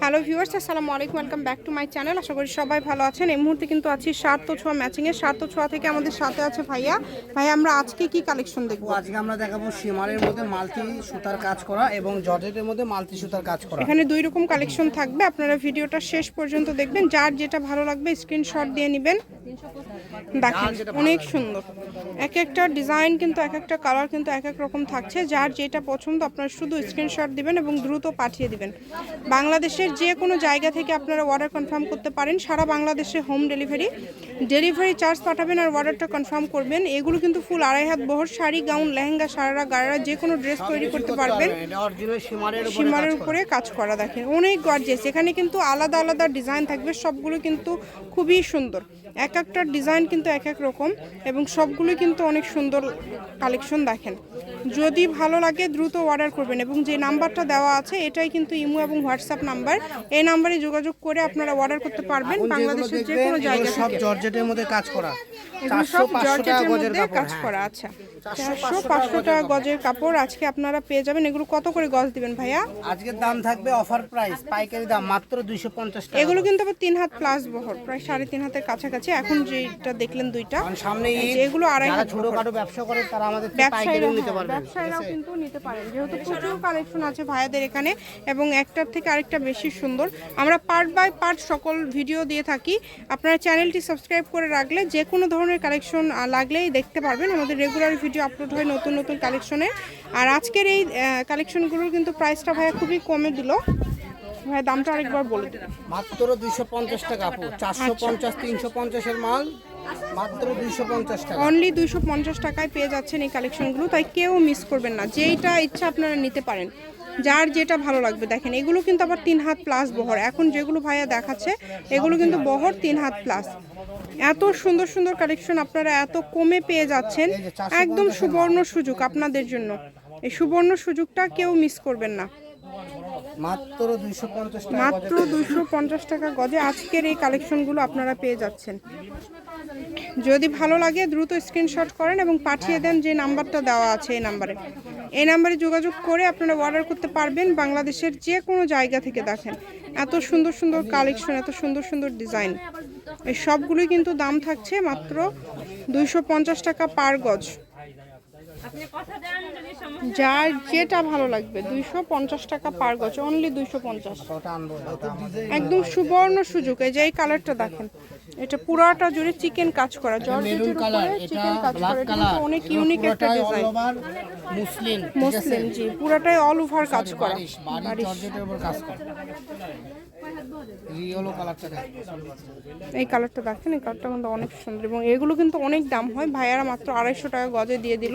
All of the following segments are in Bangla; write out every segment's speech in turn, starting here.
হ্যালো ভিউয়ার্স আসসালামু আলাইকুম welcome back to my channel আশা করি সবাই ভালো আছেন। এই মুহূর্তে কিন্তু আছি সার্থ ছোঁয়া ম্যাচিংয়ের সার্থ ছোঁয়া থেকে আমাদের সাথে আছে ভাইয়া। ভাইয়া আমরা আজকে কি কালেকশন দেখব? আজকে আমরা দেখাবো সীমারের মধ্যে মাল্টি সুতার কাজ করা এবং জর্জেটের মধ্যে মাল্টি সুতার কাজ করা। এখানে দুই রকম কালেকশন থাকবে। আপনারা ভিডিওটা শেষ পর্যন্ত দেখবেন। যার যেটা ভালো লাগবে স্ক্রিনশট দিয়ে নেবেন। দেখেন, অনেক সুন্দর। এক একটা ডিজাইন কিন্তু, এক একটা কালার কিন্তু, এক এক রকম থাকছে। যার যেটা পছন্দ, আপনারা শুধু স্ক্রিনশট দিবেন এবং দ্রুত পাঠিয়ে দিবেন। বাংলাদেশের যে কোনো জায়গা থেকে আপনারা অর্ডার কনফার্ম করতে পারেন। সারা বাংলাদেশে হোম ডেলিভারি ডেলিভারি চার্জ পাঠাবেন আর অর্ডারটা কনফার্ম করবেন। এগুলো কিন্তু ফুল আড়াই হাত বহর শাড়ি গাউন লেহেঙ্গা, সারারা গাড়া যে কোনো ড্রেস তৈরি করতে পারবেন। সীমারের। উপরে কাজ করা, দেখেন। অনেক গর্জেস এখানে কিন্তু আলাদা আলাদা ডিজাইন থাকবে। সবগুলো কিন্তু খুবই সুন্দর। এক একটা ডিজাইন কিন্তু এক এক রকম এবং সবগুলো কিন্তু অনেক সুন্দর কালেকশন দেখেন। যদি ভালো লাগে দ্রুত অর্ডার করবেন এবং যে নাম্বারটা দেওয়া আছে এটাই কিন্তু ইমো এবং হোয়াটসঅ্যাপ নাম্বার। এই নাম্বারে যোগাযোগ করে আপনারা অর্ডার করতে পারবেন বাংলাদেশের যে কোনো জায়গা সব জর্জেটের মধ্যে কাজ করা। সব জর্জেটের মধ্যে কাজ। করা আচ্ছা 400, চারশো 500 পাঁচশো টাকা গজের কাপড় আজকে আপনারা পেয়ে যাবেন। এগুলো কত করে গজ দিবেন ভাইয়া? আজকের দাম থাকবে অফার প্রাইস পাইকারি দাম মাত্র দুইশো পঞ্চাশ এগুলো কিন্তু আবার তিন হাত প্লাস বহর প্রায় সাড়ে তিন হাতের কাছাকাছি। এখন যেটা দেখলেন দুইটা। সামনে যে এগুলো আড়াই হাত ছোটখাটো ব্যবসা করে তারা আমাদের থেকে ব্যবসায়ীরা পাইকারিও নিতে হ্যাঁ, পারবেন ব্যবসায়ীরাও কিন্তু নিতে পারেন। যেহেতু প্রচুর কালেকশন আছে ভাইয়াদের এখানে এবং একটার থেকে আরেকটা বেশি সুন্দর। আমরা পার্ট বাই পার্ট সকল ভিডিও দিয়ে থাকি। আপনারা চ্যানেলটি সাবস্ক্রাইব করে রাখলে যে কোনো ধরনের কালেকশন লাগলেই দেখতে পারবেন। আমাদের রেগুলার ভিডিও আপলোড হয় নতুন নতুন কালেকশনে আর আজকের এই কালেকশনগুলোর কিন্তু প্রাইসটা ভাইয়া খুবই কমে দিল। ভাই দামটা আরেকবার বলে দিন। মাত্র দুইশো পঞ্চাশ টাকা আপু। চারশো পঞ্চাশ তিনশো পঞ্চাশের মাল মাত্র দুইশো পঞ্চাশ টাকা। অনলি দুইশো পঞ্চাশ টাকায় পেয়ে যাচ্ছেন এই কালেকশনগুলো তাই কেউ মিস করবেন না। যেইটা ইচ্ছা আপনারা নিতে পারেন। যার যেটা ভালো লাগবে দেখেন এগুলো কিন্তু আবার তিন হাত প্লাস বহর। এখন যেগুলো ভাইয়া দেখাচ্ছে এগুলো কিন্তু বহর তিন হাত প্লাস এত সুন্দর সুন্দর কালেকশন আপনারা এত কমে পেয়ে যাচ্ছেন। এই যে 450 একদম সুবর্ণ সুযোগ আপনাদের জন্য। এই সুবর্ণ সুযোগটা কেউ মিস করবেন না। মাত্র দুইশো পঞ্চাশ টাকা গজে। আজকের এই কালেকশনগুলো আপনারা পেয়ে যাচ্ছেন। যদি ভালো লাগে দ্রুত স্ক্রিনশট করেন এবং পাঠিয়ে দেন যে নাম্বারটা দেওয়া আছে এই নাম্বারে। এই নাম্বারে যোগাযোগ করে আপনারা অর্ডার করতে পারবেন বাংলাদেশের যে কোনো জায়গা থেকে দেখেন। এত সুন্দর সুন্দর কালেকশন এত সুন্দর সুন্দর ডিজাইন এই সবগুলোই কিন্তু দাম থাকছে মাত্র দুইশো পঞ্চাশ টাকা পার গজ। যার যেটা ভালো লাগবে দুইশো পঞ্চাশ টাকা পার গজ অনলি দুইশো পঞ্চাশ। একদম সুবর্ণ সুযোগ এই যে এই কালারটা দেখেন এটা পুরাটা জুড়ে চিকেন কাজ করা জর্জেটের কালার উপরে চিকেন কাজ করা এটা কিন্তু অনেক ইউনিক একটা ডিজাইন মুসলিম মুসলিম জি পুরাটাই অল ওভার কাজ করা। বারিশ জর্জেটের উপর কাজ করা। এই কালারটা দেখেন এই কালারটা কিন্তু অনেক সুন্দর এবং এগুলো কিন্তু অনেক দাম হয়। ভাইয়ারা মাত্র আড়াইশো টাকা গজে দিয়ে দিল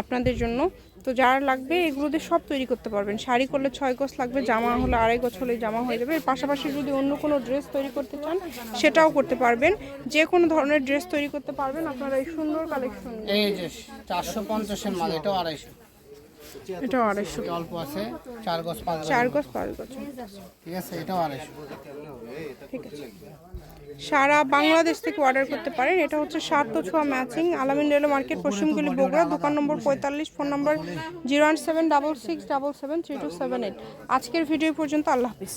আপনাদের জন্য। তো যার লাগবে এগুলো দিয়ে সব তৈরি করতে পারবেন। শাড়ি করলে ছয় গজ লাগবে জামা হলে আড়াই গজ হলে জামা হয়ে যাবে। এর পাশাপাশি যদি অন্য কোনো ড্রেস তৈরি করতে চান সেটাও করতে পারবেন। যে কোনো ধরনের ড্রেস তৈরি করতে পারবেন। আপনারা এই সুন্দর কালেকশন এই যে চারশো পঞ্চাশের মাল এটাও আড়াইশো। এটাও আড়াইশো। অল্প আছে চার গজ পাঁচ চার গজ পাঁচ গজ। ঠিক আছে এটাও আড়াইশো। ঠিক আছে। সারা বাংলাদেশ থেকে অর্ডার করতে পারেন। এটা হচ্ছে সার্থ ছোঁয়া ম্যাচিং আলামিন রেলওয়ে মার্কেট পশ্চিমগুলি বগুড়া দোকান নম্বর পঁয়তাল্লিশ ফোন নম্বর zero one seven double six double seven three two seven eight. আজকের ভিডিও পর্যন্ত আল্লাহ হাফিজ।